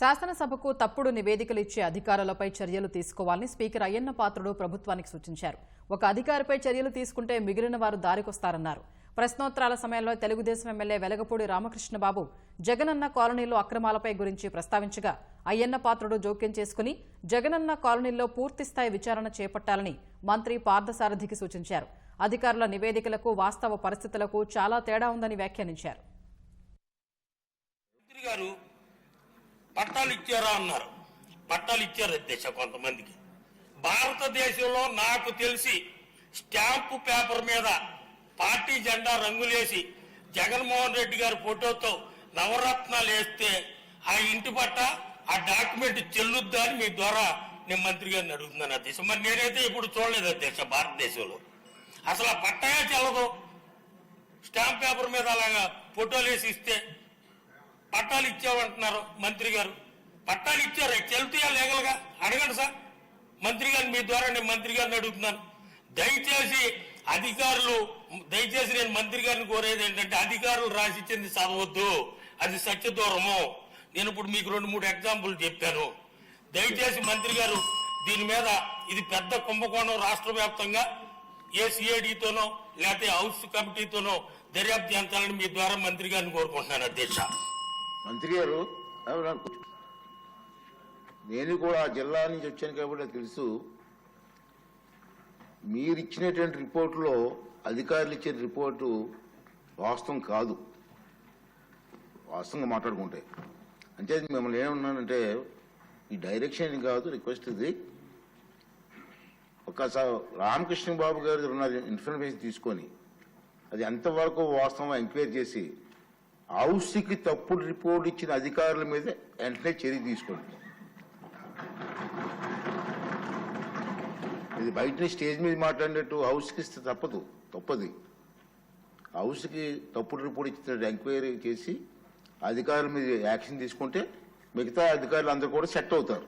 శాసనసభకు తప్పుడు నివేదికలు ఇచ్చే అధికారులపై చర్యలు తీసుకోవాలని స్పీకర్ అయ్యన్న పాత్రుడు ప్రభుత్వానికి సూచించారు. ఒక అధికారిపై చర్యలు తీసుకుంటే మిగిలిన వారు దారికొస్తారన్నారు. ప్రశ్నోత్తరాల సమయంలో తెలుగుదేశం ఎమ్మెల్యే వెలగపూడి రామకృష్ణబాబు జగనన్న కాలనీలో అక్రమాలపై గురించి ప్రస్తావించగా అయ్యన్న పాత్రుడు జోక్యం చేసుకుని జగనన్న కాలనీలో పూర్తిస్థాయి విచారణ చేపట్టాలని మంత్రి పార్థసారథికి సూచించారు. అధికారుల నివేదికలకు వాస్తవ పరిస్థితులకు చాలా తేడా ఉందని వ్యాఖ్యానించారు. గారు పట్టాలు ఇచ్చారా అన్నారు. పట్టాలు ఇచ్చారు అధ్యక్ష కొంతమందికి. భారతదేశంలో నాకు తెలిసి స్టాంపు పేపర్ మీద పార్టీ జెండా రంగులేసి జగన్మోహన్ రెడ్డి గారి ఫోటోతో నవరత్నాలు వేస్తే ఆ ఇంటి పట్ట ఆ డాక్యుమెంట్ చెల్లుద్దా అని మీ ద్వారా నేను మంత్రి గారిని అడుగుతున్నాను అధ్యక్ష మరి నేనైతే ఇప్పుడు చూడలేదు అధ్యక్ష భారతదేశంలో. అసలు ఆ పట్టయా చెల్లదు. స్టాంప్ పేపర్ మీద అలాగా ఫోటోలు వేసి ఇస్తే పట్టాలు ఇచ్చామంటున్నారు మంత్రి గారు. పట్టాలు ఇచ్చారు. చెల్తీయా లేగలుగా? అడగండి సార్. మంత్రి గారు మీ ద్వారా నేను మంత్రి గారిని అడుగుతున్నాను. దయచేసి అధికారులు దయచేసి నేను మంత్రి గారిని కోరేది ఏంటంటే అధికారులు రాసిచ్చింది చదవద్దు. అది సత్యదూరము నేను ఇప్పుడు మీకు రెండు మూడు ఎగ్జాంపుల్ చెప్పాను. దయచేసి మంత్రి గారు దీని మీద ఇది పెద్ద కుంభకోణం రాష్ట్ర వ్యాప్తంగా ఏసీఏడితోనో లేకపోతే హౌస్ కమిటీతోనో దర్యాప్తు చేయించాలని మీ ద్వారా మంత్రి గారిని కోరుకుంటున్నాను అధ్యక్ష. మంత్రి గారు అనుకోవచ్చు నేను కూడా ఆ జిల్లా నుంచి వచ్చాను కాబట్టి తెలుసు. మీరు ఇచ్చినటువంటి రిపోర్టులో అధికారులు ఇచ్చిన రిపోర్టు వాస్తవం కాదు. వాస్తవంగా మాట్లాడుకుంటే. అంటే మిమ్మల్ని ఏమన్నానంటే ఈ డైరెక్షన్ కాదు రిక్వెస్ట్ ఇది. ఒకసారి రామకృష్ణ బాబు గారు ఉన్న ఇన్ఫర్మేషన్ తీసుకొని అది ఎంతవరకు వాస్తవం ఎంక్వైరీ చేసి హౌస్కి తప్పుడు రిపోర్ట్ ఇచ్చిన అధికారుల మీద వెంటనే చర్య తీసుకోండి. ఇది బయట స్టేజ్ మీద మాట్లాడినట్టు హౌస్కి ఇస్తే తప్పదు తప్పది. హౌస్కి తప్పుడు రిపోర్ట్ ఇచ్చిన ఎంక్వైరీ చేసి అధికారుల మీద యాక్షన్ తీసుకుంటే మిగతా అధికారులు అందరూ కూడా సెట్ అవుతారు.